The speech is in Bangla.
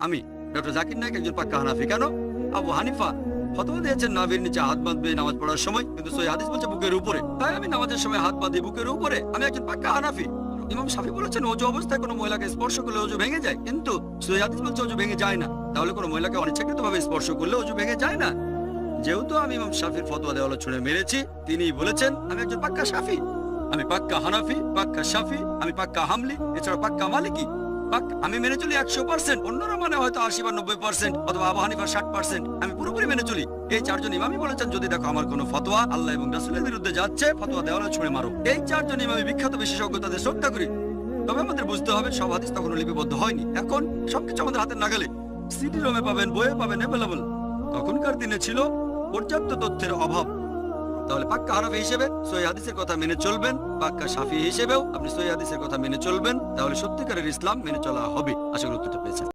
আমি, ডক্টর জাকির নায়ক, একজন পাক্কা হানাফি। কেন? আবু হানিফা মহিলাকে স্পর্শ ভেঙে যায় না। যেহেতু আমি শাফির ফতোয়া দেওয়ালে ছুঁড়ে মেরেছি তিনি বলেছেন, আমি একজন পাক্কা শাফি। আমি পাক্কা হানাফি, পাক্কা শাফি, আমি পাক্কা হামলি এছাড়া পাক্কা মালিকি। আমি মেনে চলি একশো পার্সেন্ট অন্যরা মানে হয়তো আশি বা নব্বই পার্সেন্ট অথবা আবু হানিফার ষাট পার্সেন্ট আমি পুরোপুরি মেনে চলি। এই চারজন ইমামই বলেছেন, যদি দেখো আমার কোনো ফতোয়া, আল্লাহ এবং রাসুলের বিরুদ্ধে যাচ্ছে, ফতোয়া দেওয়ালে ছুঁড়ে মারো। এই চারজন ইমামি বিখ্যাত বিশেষজ্ঞ তাদের শ্রদ্ধা করি। তবে আমাদের বুঝতে হবে, সব হাদিস তখনও লিপিবদ্ধ হয়নি। এখন সবকিছু আমাদের হাতের নাগালে। সিডি রোমে পাবেন, বইয়ে পাবেন অ্যাভেলেবল তখনকার দিনে ছিল পর্যাপ্ত তথ্যের অভাব। তাহলে পাক্কা হানাফি হিসেবে সহি হাদিসের কথা মেনে চলবেন, পাক্কা সাফি হিসেবেও আপনি সহি হাদিসের কথা মেনে চলবেন, তাহলে সত্যিকারের ইসলাম মেনে চলা হবে। আশা করি উত্তরটা পেয়েছেন।